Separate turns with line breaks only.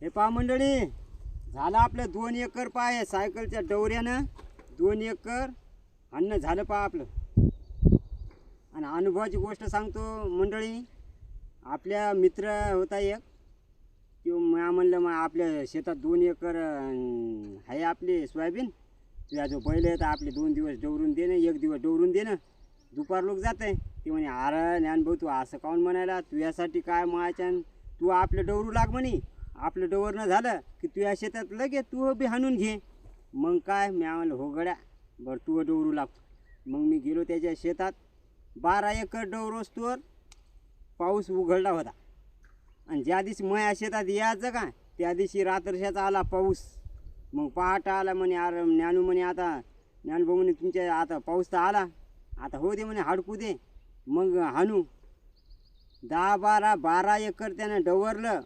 हे पहा मंडळी झालं आपलं दोन एकर पाय सायकलच्या डवऱ्यानं दोन एकर अन्न झालं पहा आपलं. आणि अनुभवाची गोष्ट सांगतो मंडळी आपल्या मित्र होता एक तो म्या म्हणलं मग आपल्या शेतात दोन एकर आहे आपली सोयाबीन तुझ्या जो बैल आहे तर आपले दोन दिवस डवरून देणं एक दिवस डवरून देणं दुपार लोक जात आहे ते म्हणे अरे ज्ञानभाऊ तू असं काऊन म्हणायला? तुझ्यासाठी काय मायाच्या तू आपलं डवरू लाग म्हणे. आपलं डवरणं झालं की तुझ्या शेतात लगेच तू बी हाणून घे. मग काय मी आम्हाला होगड्या. बरं तू डवरू लागतो मग मी गेलो त्याच्या शेतात. बारा एकर डवरोस तोवर पाऊस उघडला होता. आणि ज्या दिवशी मया शेतात यायचं का त्या दिवशी रात्रशाचा आला पाऊस. मग पहाटा आला म्हणे अरे ज्ञानू म्हणे आता ज्ञानभाऊ म्हणे तुमच्या आता पाऊस तर आला. आता हो दे म्हणे हाडकू दे. मग हाणू. दहा बारा बारा एकर त्यानं डवरलं.